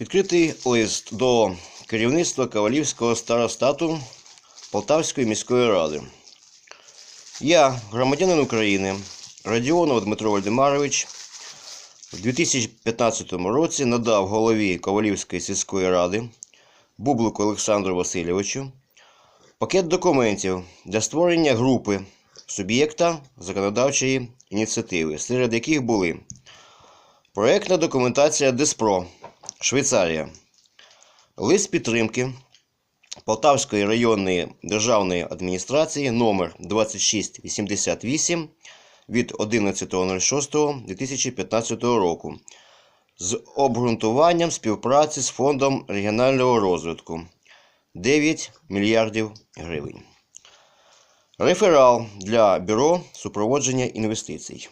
Відкритий лист до керівництва Ковалівського старостату Полтавської міської ради. Я, громадянин України, Радіонов Дмитро Вальдемарович, у 2015 році надав голові Ковалівської сільської ради Бублику Олександру Васильовичу пакет документів для створення групи суб'єкта законодавчої ініціативи, серед яких були проектна документація ДЕСПРО, Швейцарія, лист підтримки Полтавської районної державної адміністрації номер 2688 від 11.06.2015 року з обґрунтуванням співпраці з Фондом регіонального розвитку 9 мільярдів гривень. Реферал для Бюро супроводження інвестицій.